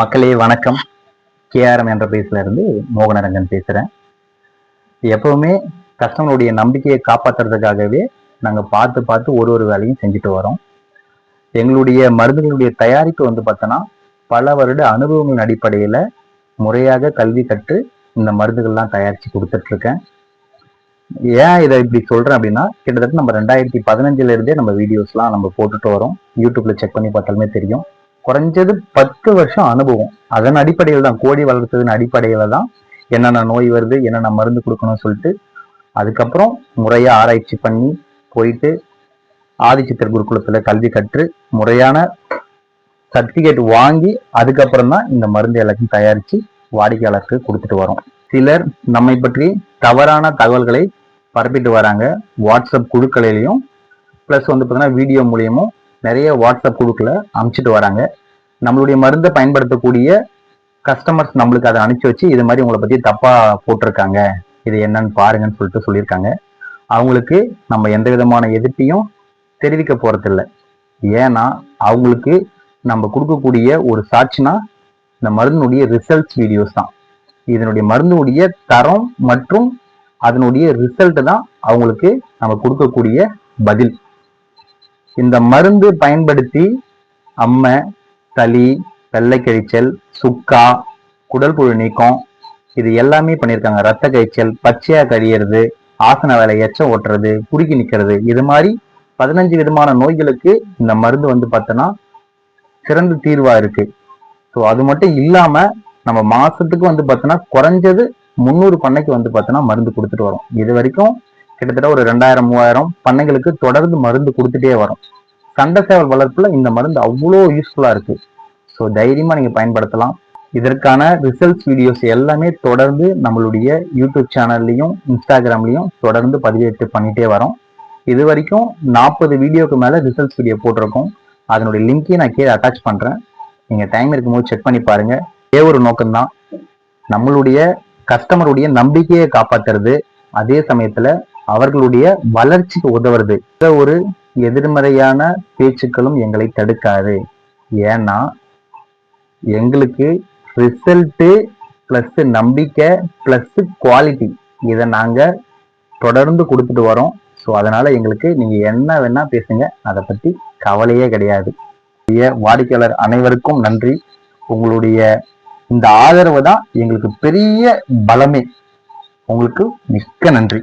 மக்களே வணக்கம். கேஆர்எம் என்ற இருந்து மோகனரங்கன் பேசுறேன். எப்பவுமே கஸ்டமருடைய நம்பிக்கையை காப்பாற்றுறதுக்காகவே நாங்கள் பார்த்து பார்த்து ஒரு ஒரு வேலையும் செஞ்சுட்டு வரோம். எங்களுடைய மருந்துகளுடைய தயாரிப்பு வந்து பார்த்தோன்னா பல வருட அனுபவங்களின் அடிப்படையில் முறையாக கல்வி கற்று இந்த மருந்துகள்லாம் தயாரித்து கொடுத்துட்ருக்கேன். ஏன் இதை இப்படி சொல்கிறேன் அப்படின்னா கிட்டத்தட்ட நம்ம ரெண்டாயிரத்தி பதினஞ்சுலேருந்தே நம்ம வீடியோஸ்லாம் நம்ம போட்டுட்டு வரோம். யூடியூப்பில் செக் பண்ணி பார்த்தாலுமே தெரியும். குறைஞ்சது பத்து வருஷம் அனுபவம். அதன் அடிப்படையில் தான் கோழி வளர்த்ததன் அடிப்படையில தான் என்னென்ன நோய் வருது என்னென்ன மருந்து கொடுக்கணும்னு சொல்லிட்டு அதுக்கப்புறம் முறையாக ஆராய்ச்சி பண்ணி போயிட்டு ஆதிச்சித்தர் குருகுலத்தில் கல்வி கற்று முறையான சர்டிஃபிகேட் வாங்கி அதுக்கப்புறம் தான் இந்த மருந்து எல்லாத்தையும் தயாரித்து வாடிக்கையாளருக்கு கொடுத்துட்டு வரோம். சிலர் நம்மை பற்றி தவறான தகவல்களை பரப்பிட்டு வராங்க. வாட்ஸ்அப் குழுக்களிலையும் ப்ளஸ் வந்து பார்த்தீங்கன்னா வீடியோ மூலியமும் நிறைய வாட்ஸ்அப் குழுக்களை அனுப்பிச்சிட்டு வராங்க. நம்மளுடைய மருந்தை பயன்படுத்தக்கூடிய கஸ்டமர்ஸ் நம்மளுக்கு அதை அனுப்பிச்சு வச்சு இது மாதிரி உங்களை பற்றி தப்பாக போட்டிருக்காங்க. இது என்னன்னு பாருங்கன்னு சொல்லிட்டு சொல்லியிருக்காங்க. அவங்களுக்கு நம்ம எந்த விதமான எதிர்ப்பையும் தெரிவிக்க போகிறதில்ல ஏன்னா அவங்களுக்கு நம்ம கொடுக்கக்கூடிய ஒரு சாட்சினா இந்த மருந்தினுடைய ரிசல்ட்ஸ் வீடியோஸ் தான். இதனுடைய மருந்தினுடைய தரம் மற்றும் அதனுடைய ரிசல்ட் தான் அவங்களுக்கு நம்ம கொடுக்கக்கூடிய பதில். இந்த மருந்து பயன்படுத்தி அம்மை சளி வெள்ளைக்கழிச்சல் சுக்கா குடல் புழு நீக்கம் இது எல்லாமே பண்ணியிருக்காங்க. ரத்த கழிச்சல் பச்சையா கழியறது ஆசன வேலை எச்சம் ஓட்டுறது குறுக்கி நிக்கிறது இது மாதிரி பதினஞ்சு விதமான நோய்களுக்கு இந்த மருந்து வந்து பார்த்தோன்னா சிறந்த தீர்வா இருக்கு. ஸோ அது மட்டும் இல்லாம நம்ம மாசத்துக்கு வந்து பார்த்தோன்னா குறைஞ்சது முந்நூறு பண்ணைக்கு வந்து பார்த்தோன்னா மருந்து கொடுத்துட்டு வரோம். இது வரைக்கும் கிட்டத்தட்ட ஒரு ரெண்டாயிரம் மூவாயிரம் பண்ணைகளுக்கு தொடர்ந்து மருந்து கொடுத்துட்டே வரும். சண்டை சேவல் வளர்ப்புல இந்த மருந்து அவ்வளோ யூஸ்ஃபுல்லா இருக்கு. ஸோ தைரியமா நீங்க பயன்படுத்தலாம். இதற்கான ரிசல்ட்ஸ் வீடியோஸ் எல்லாமே தொடர்ந்து நம்மளுடைய யூடியூப் சேனல்லையும் இன்ஸ்டாகிராம்லையும் தொடர்ந்து பதிவேற்று பண்ணிட்டே வரோம். இது வரைக்கும் நாற்பது வீடியோக்கு மேலே ரிசல்ட்ஸ் வீடியோ போட்டிருக்கோம். அதனுடைய லிங்கையும் நான் கீழே அட்டாச் பண்ணுறேன் நீங்கள் டைம் இருக்கும்போது செக் பண்ணி பாருங்க. ஏ ஒரு நோக்கம்தான். நம்மளுடைய கஸ்டமருடைய நம்பிக்கையை காப்பாத்துறது. அதே சமயத்தில் அவர்களுடைய வளர்ச்சிக்கு உதவுறது. இந்த ஒரு எதிர்மறையான பேச்சுக்களும் எங்களை தடுக்காது. ஏன்னா எங்களுக்கு ரிசல்ட்டு ப்ளஸ் நம்பிக்கை ப்ளஸ் குவாலிட்டி இதை நாங்கள் தொடர்ந்து கொடுத்துட்டு வரோம். ஸோ அதனால எங்களுக்கு நீங்க என்ன வேணா பேசுங்க. அதை பத்தி கவலையே கிடையாது. வாடிக்கையாளர் அனைவருக்கும் நன்றி. உங்களுடைய இந்த ஆதரவு தான் எங்களுக்கு பெரிய பலமே. உங்களுக்கு மிக்க நன்றி.